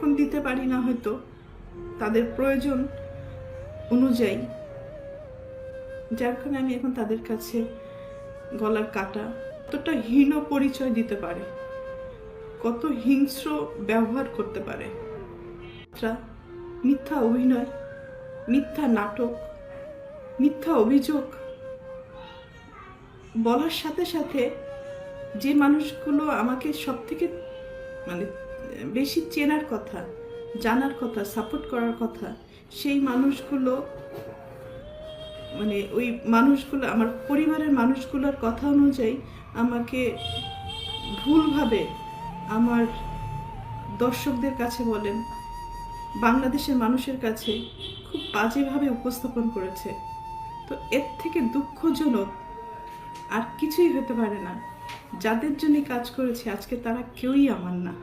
এখন দিতে পারি না হয়তো। তাদের প্রয়োজন অনুযায়ী। যার কারণে আমি এখন তাদের কাছে গলার কাটা কতটা হীন পরিচয় দিতে পারে। কত হিংস্র ব্যবহার করতে পারে। মিথ্যা অভিনয়, মিথ্যা নাটক, মিথ্যা অভিযোগ বলার সাথে সাথে যে মানুষগুলো আমাকে সব থেকে মানে বেশি চেনার কথা, জানার কথা সাপোর্ট করার কথা, সেই মানুষগুলো মানে ওই মানুষগুলো, আমার পরিবারের মানুষগুলোর কথা অনুযায়ী আমাকে ভুলভাবে আমার দর্শকদের কাছে বলেন, বাংলাদেশের মানুষের কাছে খুব বাজেভাবে উপস্থাপন করেছে। তো এর থেকে দুঃখজনক আর কিছুই হতে পারে না। যাদের জন্য কাজ করেছে, আজকে তারা কেউই আমার না।